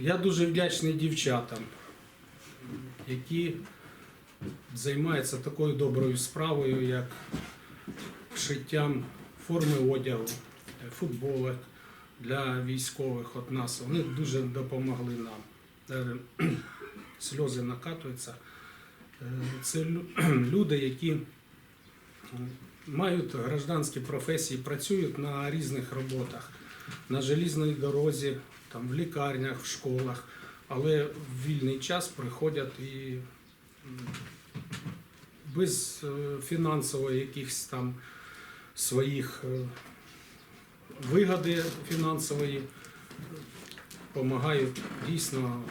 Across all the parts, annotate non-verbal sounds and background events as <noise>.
Я дуже вдячний дівчатам, які займаються такою доброю справою, як шиттям форми одягу, футболок для військових от нас. Вони дуже допомогли нам. Е, <clears throat> Сльози накатуються. Е, Це <clears throat> люди, які мають гражданські професії, працюють на різних роботах, на желізній дорозі, там, в лікарнях, в школах, але в вільний час приходять і без е, фінансової якихось там своїх е, вигоди фінансової допомагають дійсно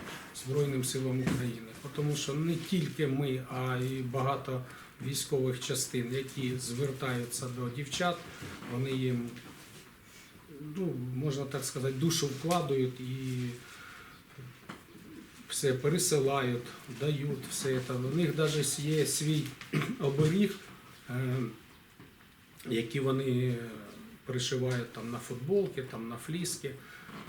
Збройним силам України. Тому що не тільки ми, а й багато військових частин, які звертаються до дівчат, вони їм, ну, можна так сказати, душу вкладають і все пересилають, дають все це. У них навіть є свій <clears throat> оберіг, е, який вони пришивають там на футболки, там на фліски.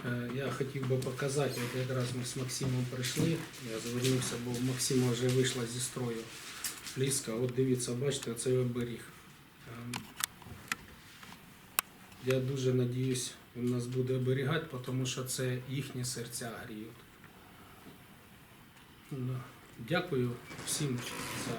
Е, Я хотів би показати, от якраз ми з Максимом прийшли, я звернувся, бо Максима вже вийшла зі строю фліска. От дивіться, бачите, оцей оберіг. Я дуже надіюсь, він нас буде оберігати, тому що це їхні серця гріють. Ну, Дякую всім за